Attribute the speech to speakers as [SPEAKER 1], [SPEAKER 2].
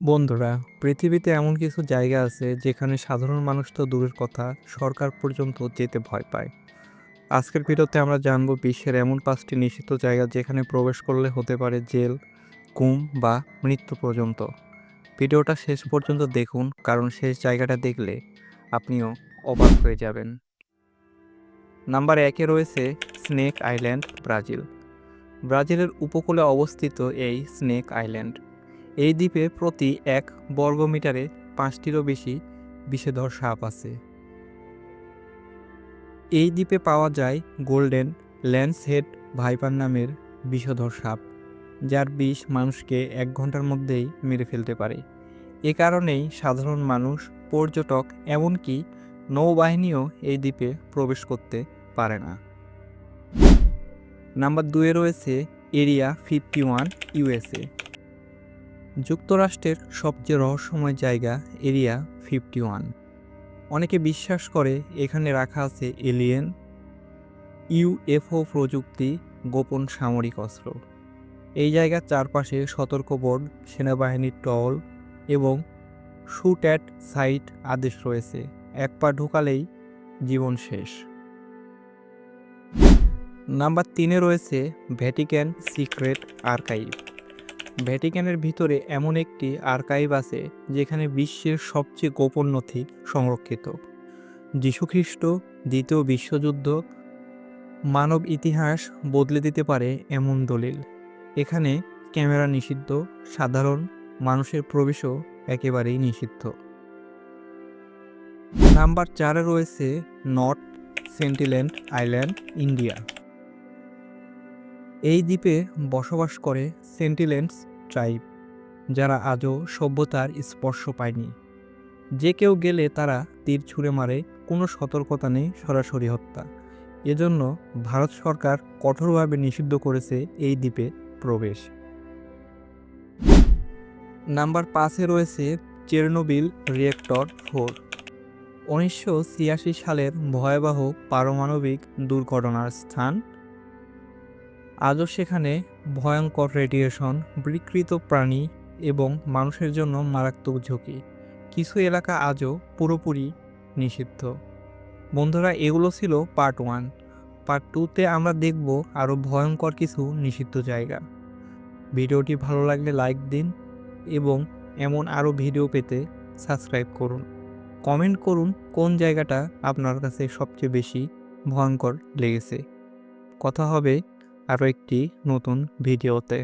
[SPEAKER 1] বন্ধুরা, পৃথিবীতে এমন কিছু জায়গা আছে যেখানে সাধারণ মানুষ তো দূরের কথা, সরকার পর্যন্ত যেতে ভয় পায়। আজকের ভিডিওতে আমরা জানব বিশ্বের এমন পাঁচটি নিষিদ্ধ জায়গা যেখানে প্রবেশ করলে হতে পারে জেল কুম বা মৃত্যু পর্যন্ত। ভিডিওটা শেষ পর্যন্ত দেখুন, কারণ শেষ জায়গাটা দেখলে আপনিও অবাক হয়ে যাবেন। নাম্বার একে রয়েছে স্নেক আইল্যান্ড, ব্রাজিল। ব্রাজিলের উপকূলে অবস্থিত এই স্নেক আইল্যান্ড। এই দ্বীপে প্রতি এক বর্গমিটারে পাঁচটিরও বেশি বিষধর সাপ আছে। এই দ্বীপে পাওয়া যায় গোল্ডেন ল্যান্সহেড ভাইপার নামের বিষধর সাপ, যার বিষ মানুষকে এক ঘণ্টার মধ্যেই মেরে ফেলতে পারে। এ কারণেই সাধারণ মানুষ, পর্যটক, এমনকি নৌবাহিনীও এই দ্বীপে প্রবেশ করতে পারে না। নাম্বার দুয়ে রয়েছে এরিয়া ফিফটি ওয়ান ইউএসএ যুক্তরাষ্ট্রের সবচেয়ে রহস্যময় জায়গা এরিয়া ফিফটি ওয়ান। অনেকে বিশ্বাস করে এখানে রাখা আছে এলিয়েন, ইউএফও প্রযুক্তি, গোপন সামরিক অস্ত্র। এই জায়গার চারপাশে সতর্ক বোর্ড, সেনাবাহিনীর টল এবং শুট অ্যাট সাইট আদেশ রয়েছে। এক পা ঢুকালেই জীবন শেষ। নাম্বার তিনে রয়েছে ভ্যাটিক্যান সিক্রেট আর্কাইভ। ভ্যাটিক্যানের ভিতরে এমন একটি আর্কাইভ আছে যেখানে বিশ্বের সবচেয়ে গোপন নথি সংরক্ষিত। যীশুখ্রিস্ট দ্বিতীয় বিশ্বযুদ্ধ মানব ইতিহাস বদলে দিতে পারে এমন দলিল। এখানে ক্যামেরা নিষিদ্ধ, সাধারণ মানুষের প্রবেশও একেবারেই নিষিদ্ধ। নাম্বার চারে রয়েছে নর্থ সেন্টিল্যান্ড আইল্যান্ড, ইন্ডিয়া। এই দ্বীপে বসবাস করে সেন্টিলেন্স ট্রাইব, যারা আজও সভ্যতার স্পর্শ পায়নি। যে কেউ গেলে তারা তীর ছুঁড়ে মারে, কোনো সতর্কতা নেই, সরাসরি হত্যা। এজন্য ভারত সরকার কঠোরভাবে নিষিদ্ধ করেছে এই দ্বীপে প্রবেশ। নাম্বার পাঁচে রয়েছে চেরনোবিল রিয়েক্টর ফোর। উনিশশো ছিয়াশি সালের ভয়াবহ পারমাণবিক দুর্ঘটনার স্থান আজও সেখানে ভয়ঙ্কর রেডিয়েশন, বিকৃত প্রাণী এবং মানুষের জন্য মারাত্মক ঝুঁকি। কিছু এলাকা আজও পুরোপুরি নিষিদ্ধ। বন্ধুরা, এগুলো ছিল পার্ট ওয়ান পার্ট টুতে আমরা দেখব আরও ভয়ঙ্কর কিছু নিষিদ্ধ জায়গা। ভিডিওটি ভালো লাগলে লাইক দিন এবং এমন আরও ভিডিও পেতে সাবস্ক্রাইব করুন। কমেন্ট করুন কোন জায়গাটা আপনার কাছে সবচেয়ে বেশি ভয়ঙ্কর লেগেছে। কথা হবে আরও একটি নতুন ভিডিওতে।